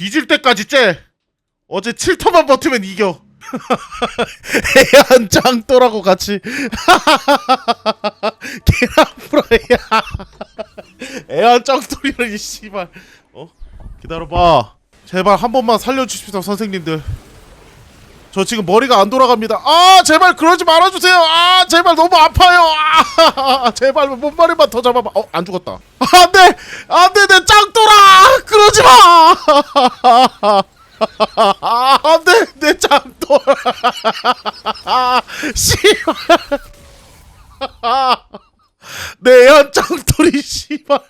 뒤질 때까지 째. 어제 7터만 버티면 이겨. 해안 짱또라고 같이. 계란 프라이야. 애안 짱돌이라니 씨발. 어? 기다려봐. 제발 한 번만 살려주십시오 선생님들. 저 지금 머리가 안 돌아갑니다. 아 제발 그러지 말아주세요. 아 제발 너무 아파요. 아 제발 몸머리만 더 잡아봐. 어 안 죽었다. 안돼 안돼 내 마. 안돼 내 짱돌아. 씨발. 내 연짱돌이 씨발.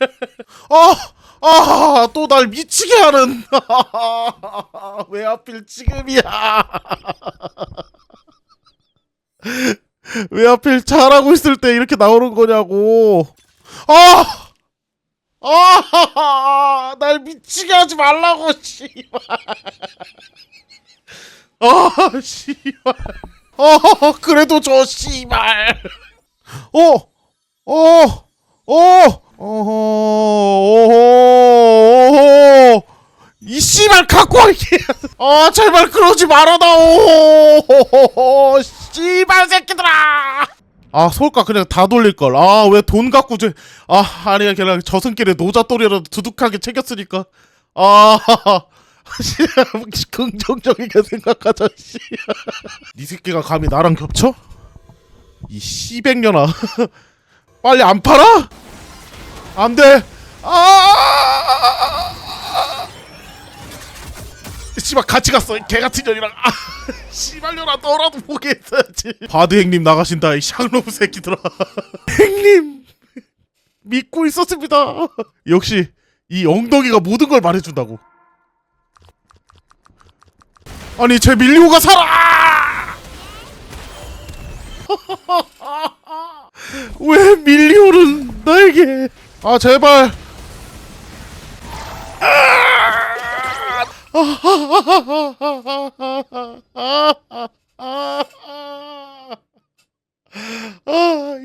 아, 또 날 미치게 하는. 왜 하필 지금이야? 왜 하필 잘하고 있을 때 이렇게 나오는 거냐고. 아! 아! 날 미치게 하지 말라고, 씨발. 아, 씨발. 아, 그래도 저 씨발. 어! 어! 어! 씨발 갖고 올게. 아, 제발 그러지 말아다오. 씨발 새끼들아. 아, 솔까 그냥 다 돌릴 걸. 아, 왜 돈 갖고 제 아, 아니야 그냥 저승길에 노잣돌이라도 두둑하게 챙겼으니까. 아. 씨, 긍정적이게 생각하자 씨. 네 새끼가 감히 나랑 겹쳐? 이 씨백년아 빨리 안 팔아? 안 돼. 아! 씨발 같이 갔어. 개 같은 년이랑. 아, 씨발년아 너라도 보게 했어야지. 바드 행님 나가신다. 이 샹로브 새끼들아. 행님 믿고 있었습니다. 역시 이 엉덩이가 모든 걸 말해준다고. 아니 제 밀리오가 살아! 왜 밀리오는 나에게? 아 제발. 아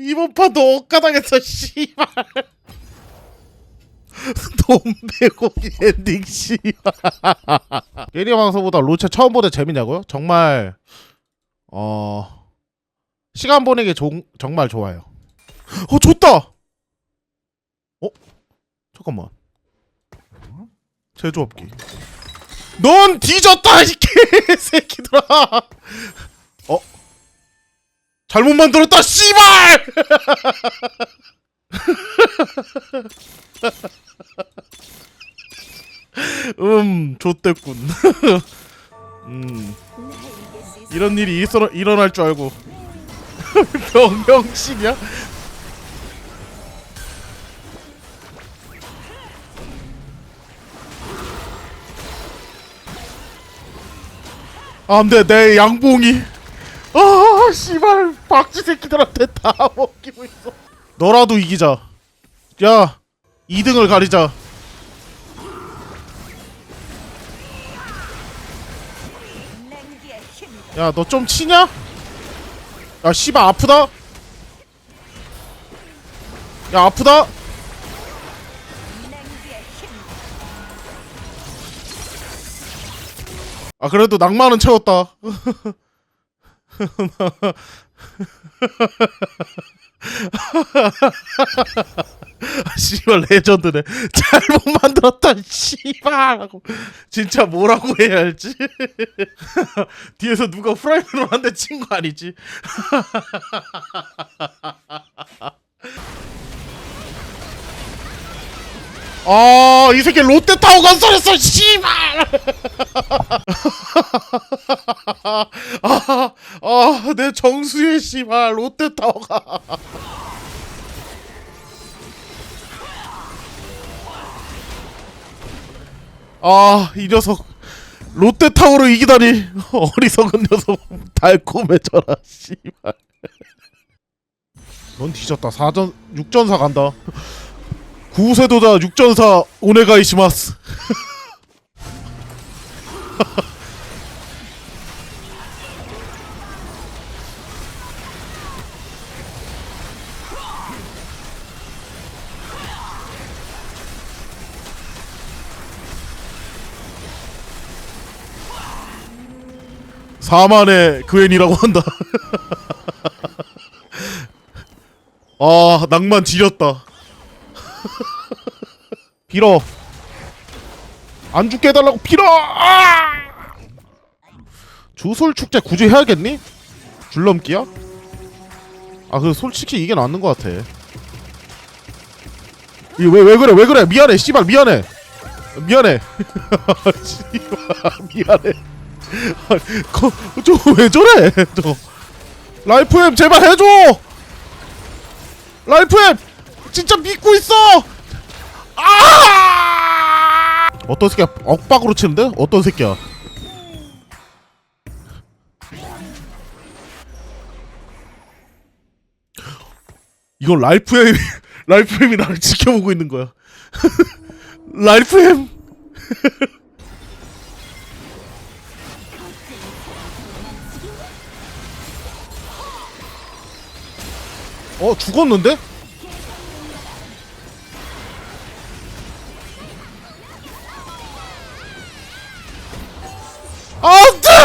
이번 판도 억가당했어 씨발. 돈배고기 엔딩 씨발. 게리 방송보다 로체 처음 보다 재밌냐고요? 정말 어 시간 보내기 종, 정말 좋아요. 어 좋다. 어 잠깐만. 제조업기. 넌 뒤졌다 이 개새끼들아. 어 잘못 만들었다 씨발. 음 좋댔군. 음 이런 일이 일어날 줄 알고 병명신이야? 안돼 내 양봉이. 아 씨발. 박쥐 새끼들한테 다 먹히고 있어. 너라도 이기자. 야 2등을 가리자. 야 너 좀 치냐? 야 씨발 아프다? 야 아프다 아 그래도 낭만은 채웠다. 아, 씨발 레전드네. 잘못 만들었다 씨발. 진짜 뭐라고 해야 할지. 뒤에서 누가 프라이팬으로 한 대 친 거 아니지 아, 이 새끼 롯데타워 건설했어, 씨발! 아, 아, 내 정수의 씨발, 롯데타워가. 아, 이 녀석. 롯데타워로 이기다니. 어리석은 녀석. 달콤해져라, 씨발. 넌 뒤졌다. 4전, 6전사 간다. 구세도자 육전사 오네가이시마스 4만의 그앤이라고 한다. 아 낭만 지렸다. 빌어. 안 죽게 해달라고 빌어. 아! 주술 축제 굳이 해야겠니? 줄넘기야? 아 그 솔직히 이게 낫는 것 같아. 이게 왜왜 그래 왜 그래 미안해 씨발 미안해 미안해 씨발 미안해 저왜 저래 저 라이프엠 제발 해줘 라이프엠 진짜 믿고 있어 아 어떤 새끼야? 엇박으로 치는데? 어떤 새끼야? 이건 라이프엠 라이프엠이 나를 지켜보고 있는 거야. 라이프엠! 어 죽었는데?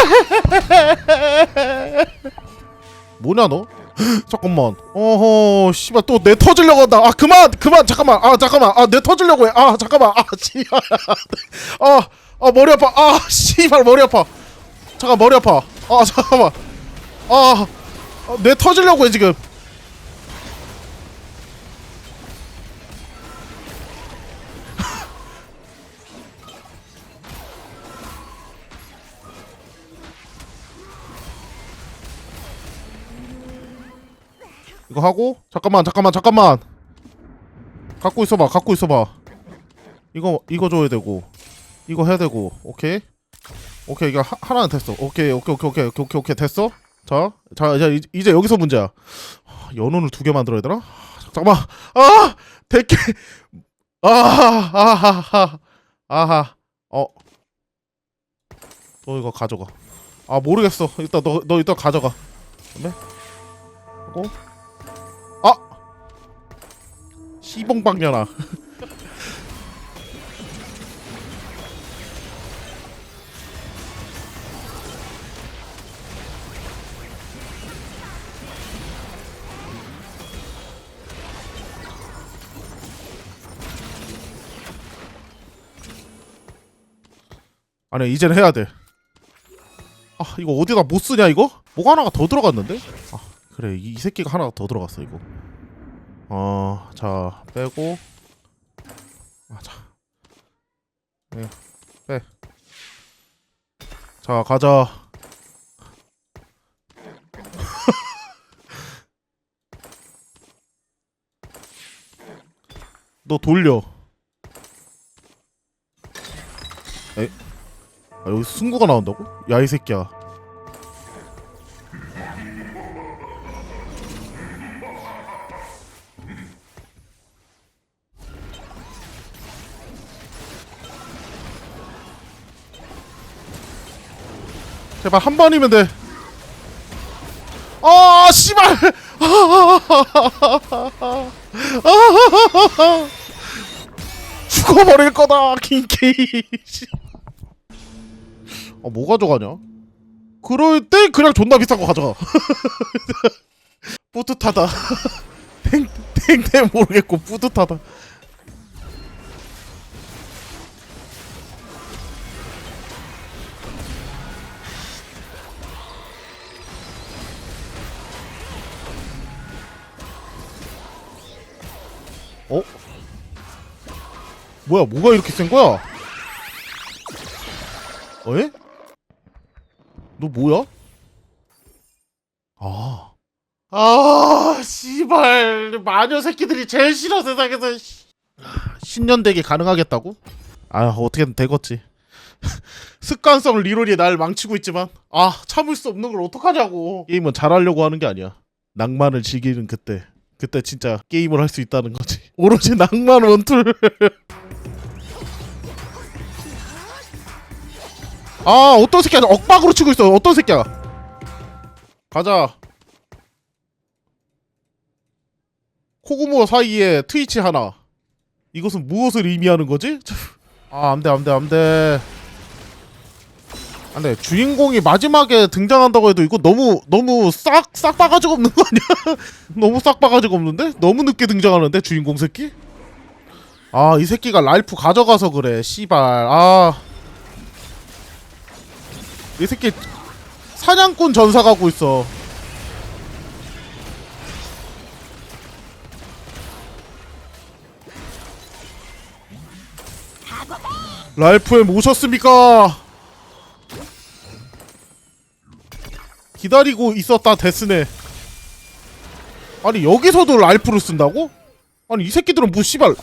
뭐냐 너? 잠깐만. 어허, 씨발 또 내 터지려고 한다. 아 그만, 그만, 잠깐만. 아 잠깐만. 아 내 터지려고 해. 아 잠깐만. 아 씨발. 아, 아 머리 아파. 아 씨발 머리 아파. 잠깐 머리 아파. 아 잠깐만. 아, 아, 내 터지려고 해 지금. 이거 하고 잠깐만 잠깐만 잠깐만. 갖고 있어봐 갖고 있어봐. 이거 이거 줘야 되고. 이거 해야 되고. 오케이? 오케이 이거 하, 하나는 됐어. 오케이 오케이 오케이 오케이 오케이 오케이, 됐어? 자 자 이제 이제 여기서 문제야. 하, 연운을 두 개 만들어야 되나? 잠깐만. 아! 대게 아하하하 아하 어 너 이거 가져가. 아 모르겠어. 일단 너 너 일단 가져가. 그다음에 하고 시봉방년아 아니 이제는 해야 돼. 아 이거 어디다 못 쓰냐 이거? 뭐가 하나가 더 들어갔는데? 아 그래 이, 이 새끼가 하나가 더 들어갔어 이거. 어, 자 빼고, 아, 자, 네, 빼. 자 가자. 너 돌려. 에? 아, 여기 승구가 나온다고? 야 이 새끼야. 제발 한 번이면 돼. 아, 씨발. 죽어버릴 거다, 킹케이. 씨. 아, 뭐 가져가냐? 그럴 때 그냥 존나 비싼 거 가져가. 뿌듯하다. 탱, 탱탱 모르겠고 뿌듯하다. 뭐야 뭐가 이렇게 센 거야? 어? 에? 너 뭐야? 아. 아, 씨발. 마녀 새끼들이 제일 싫어 세상에서. 씨. 신년대기 가능하겠다고? 아, 어떻게든 되겠지. 습관성 리롤이 날 망치고 있지만 아, 참을 수 없는 걸 어떡하냐고. 게임은 잘하려고 하는 게 아니야. 낭만을 즐기는 그때. 그때 진짜 게임을 할 수 있다는 거지. 오로지 낭만 원툴. 아 어떤 새끼야? 억박으로 치고 있어. 어떤 새끼야? 가자. 코구모 사이에 트위치 하나. 이것은 무엇을 의미하는 거지? 아 안돼 안돼 안돼. 아, 근데 주인공이 마지막에 등장한다고 해도 이거 너무 너무 싹싹 바가지가 없는 거 아니야? 너무 싹 바가지가 없는데? 너무 늦게 등장하는데 주인공 새끼? 아 이 새끼가 랄프 가져가서 그래 씨발. 아 이 새끼 사냥꾼 전사 가고 있어 랄프에 모셨습니까? 기다리고 있었다 데스네 아니 여기서도 랄프를 쓴다고? 아니 이 새끼들은 뭐 씨발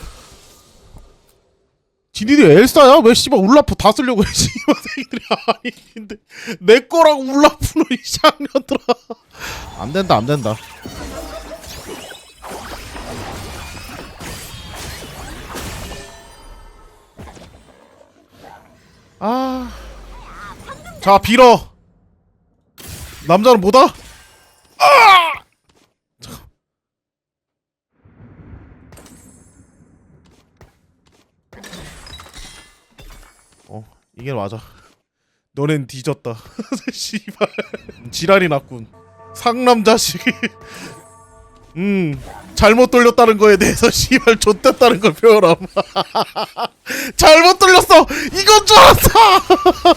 지니들 엘사야? 왜 씨발 울라프 다 쓰려고 해 씨발 새끼들이 아니 근데 내 거랑 울라프는 이 쌍년들아 안 된다 안 된다 아. 자, 빌어. 남자는 뭐다? 아! 잠깐. 어, 이게 맞아. 너넨 뒤졌다. 씨발. 지랄이 났군. 상남 자식. 음. 잘못 돌렸다는 거에 대해서 씨발 좆됐다는 걸 표현함. 잘못 돌렸어. 이건 줄 알았어.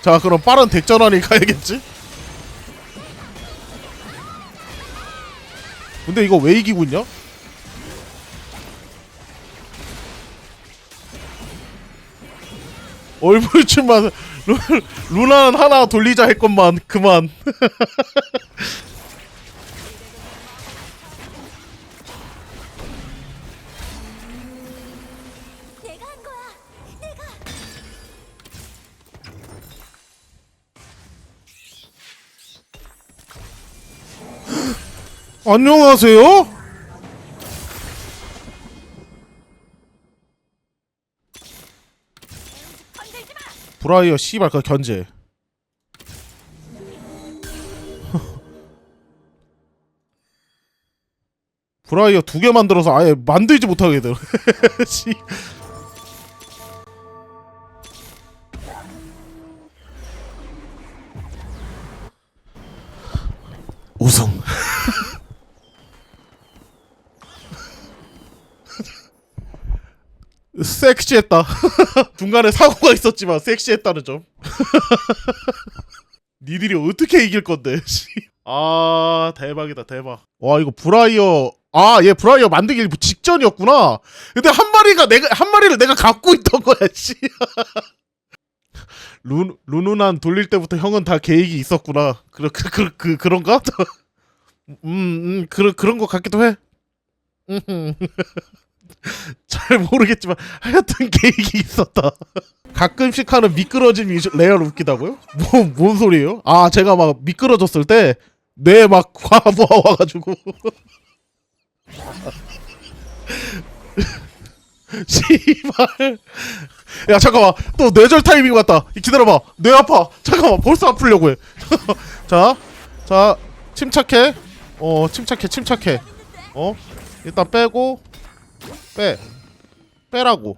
자, 그럼 빠른 덱전환이 가야겠지? 근데 이거 왜 이기고 있냐? 얼굴춤만 루, 루나는 하나 돌리자 했건만 그만. 안녕하세요? 브라이어 씨발 그 견제. 브라이어 두 개 만들어서 아예 만들지 못하게 돼 섹시했다 중간에 사고가 있었지만 섹시했다는 점. 니들이 어떻게 이길 건데? 씨. 아 대박이다 대박. 와 이거 브라이어 아얘 브라이어 만들기 직전이었구나. 근데 한 마리가 내가 한 마리를 내가 갖고 있던 거야. 씨. 루 루누난 돌릴 때부터 형은 다 계획이 있었구나. 그그 그, 그, 그, 그런가? 음, 음 그런 그런 거 같기도 해. 음. 잘 모르겠지만 하여튼 계획이 있었다. 가끔씩 하는 미끄러짐이 레알 웃기다고요? 뭐, 뭔 소리예요? 아 제가 막 미끄러졌을 때뇌막 과부하 와가지고. 씨발. 야 잠깐만. 또 뇌절 타이밍 왔다. 기다려봐. 뇌 아파. 잠깐만. 벌써 아프려고 해 자 자 침착해. 어 침착해 침착해. 어 일단 빼고 빼 빼라고.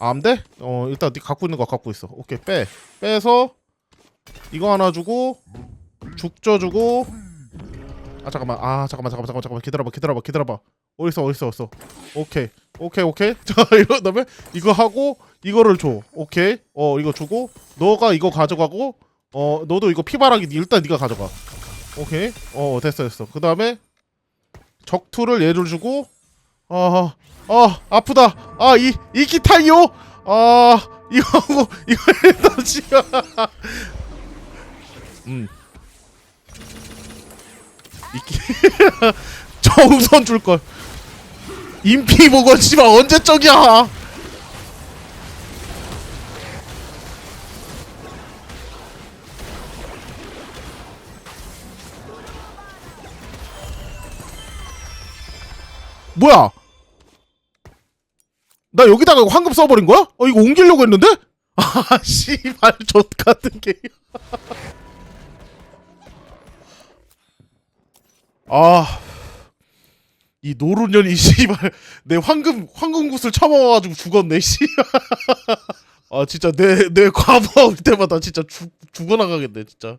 아, 안 돼? 어 일단 네 갖고 있는 거 갖고 있어. 오케이 빼. 빼서 이거 하나 주고 죽져 주고. 아 잠깐만. 아 잠깐만 잠깐만 잠깐만. 기다려봐 기다려봐 기다려봐. 어딨어 어딨어 어딨어. 오케이. 오케이 오케이. 자 이거 그다음에 이거 하고 이거를 줘. 오케이. 어 이거 주고 너가 이거 가져가고 어 너도 이거 피바라기 일단 네가 가져가. 오케이. 어 됐어 됐어. 그 다음에 적투를 얘를 주고 아, 아 아프다. 아 이 이키타이요? 아 이거 하고 이거 일단 지금 음. 이키 정선 줄걸. 인피 보고 씨발 언제적이야 뭐야 나 여기다가 황금 써버린 거야? 어 이거 옮기려고 했는데? 아 씨발 족 같은 게임 아이 노루년이 씨발 내 황금 황금 구슬 처먹어가지고 죽었네 씨. 아 진짜 내 내 과부하 올 때마다 진짜 죽 죽어나가겠네 진짜.